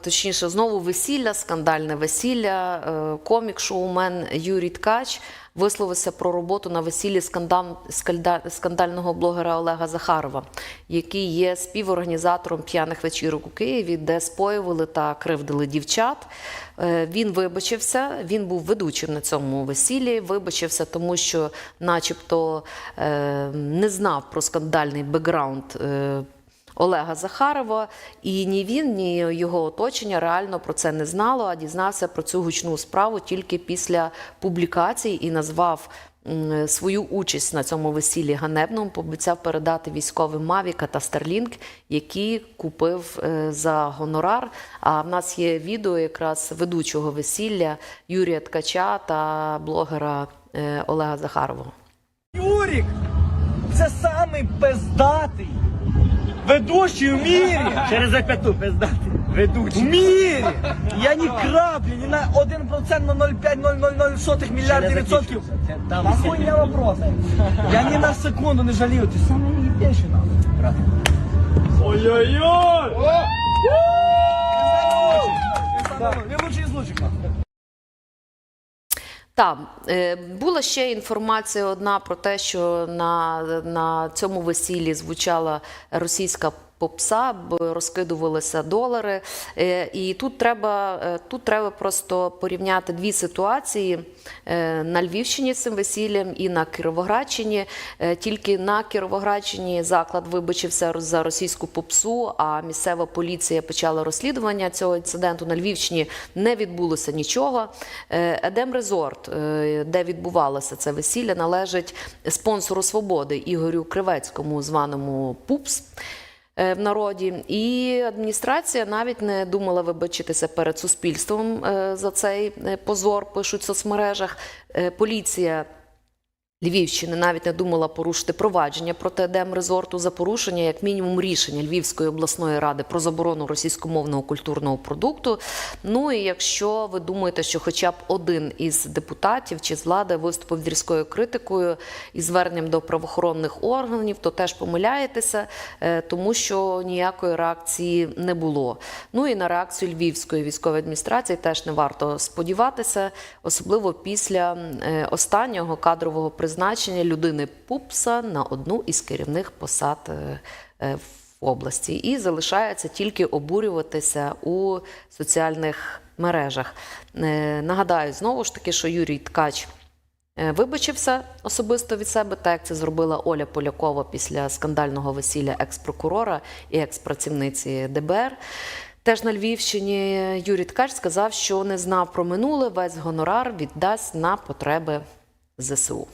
Точніше, знову весілля, скандальне весілля. Е, Комік-шоумен Юрій Ткач висловився про роботу на весіллі скандального блогера Олега Захарова, який є співорганізатором п'яних вечірок у Києві, де споювали та кривдили дівчат. Е, Він вибачився, він був ведучим на цьому весіллі. Вибачився, тому що, начебто, е, не знав про скандальний бекграунд. Олега Захарова, і ні він, ні його оточення реально про це не знало, а дізнався про цю гучну справу тільки після публікації і назвав свою участь на цьому весіллі ганебним. Пообіцяв передати військовим Мавіка та Старлінк, які купив е, за гонорар. А в нас є відео якраз ведучого весілля Юрія Ткача та блогера е, Олега Захарова. Юрік, це самий пиздатий ведучий в мірі. Через зап'яту пиздати. Ведучий. В мірі. Я ні краплі, ні на 1% на 0,5-0,00 мільярдів відсотків. Нахуй я вопрос. Я ні на секунду не жалію, ти самий їбейший нахуй. Ой-ой-ой! Він лучший із лучших нахуй. Так, е, була ще інформація одна про те, що на, на цьому весіллі звучала російська попса, розкидувалися долари. Е, І тут треба, е, тут треба просто порівняти дві ситуації е, на Львівщині з цим весіллям і на Кіровоградщині. Тільки на Кіровоградщині заклад вибачився за російську попсу, а місцева поліція почала розслідування цього інциденту. На Львівщині не відбулося нічого. Едем Резорт, де відбувалося це весілля, належить спонсору свободи Ігорю Кривецькому, званому Пупс. Е, В народі і адміністрація навіть не думала вибачитися перед суспільством е, за цей е, позор. Пишуть в соцмережах. Поліція Львівщини навіть не думала порушити провадження проти Демрезорту за порушення, як мінімум, рішення Львівської обласної ради про заборону російськомовного культурного продукту. Ну і якщо ви думаєте, що хоча б один із депутатів чи з влади виступив з різкою критикою і зверненням до правоохоронних органів, то теж помиляєтеся, е, тому що ніякої реакції не було. Ну і на реакцію Львівської військової адміністрації теж не варто сподіватися, особливо після е, останнього кадрового призначення людини Пупса на одну із керівних посад е, е, в області. І залишається тільки обурюватися у соціальних мережах. Е, Нагадаю знову ж таки, що Юрій Ткач. Вибачився особисто від себе, так як це зробила Оля Полякова після скандального весілля екс-прокурора і екс-працівниці ДБР. Теж на Львівщині Юрій Ткач сказав, що не знав про минуле, весь гонорар віддасть на потреби ЗСУ.